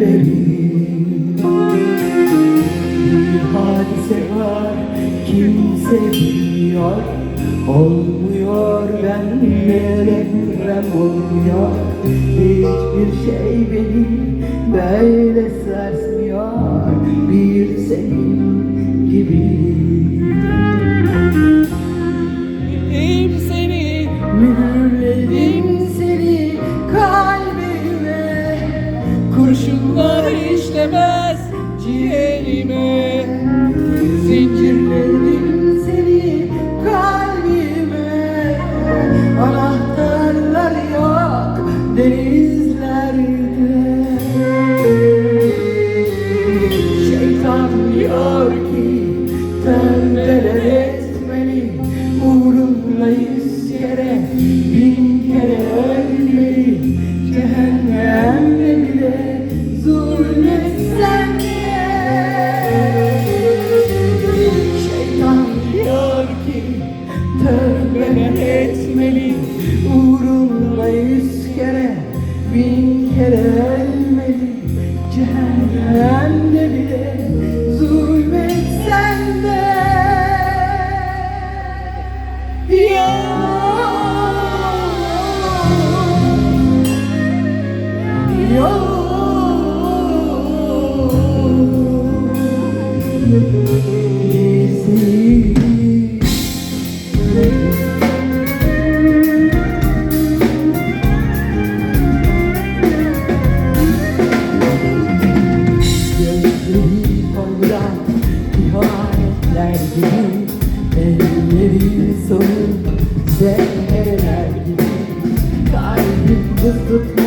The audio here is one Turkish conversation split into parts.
Beni bir hadise var kimse bilmiyor. Olmuyor benlere deprem olmuyor Hiçbir şey beni böyle sarsmıyor. Bir senin kurşunlar işlemez ciğerime. Zincirleri bin kere Cehennemde bile zulmet sende. Ya Ya seher gibi Ellerin sonu seher gibi. Kalbim bızıklı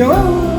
Yo!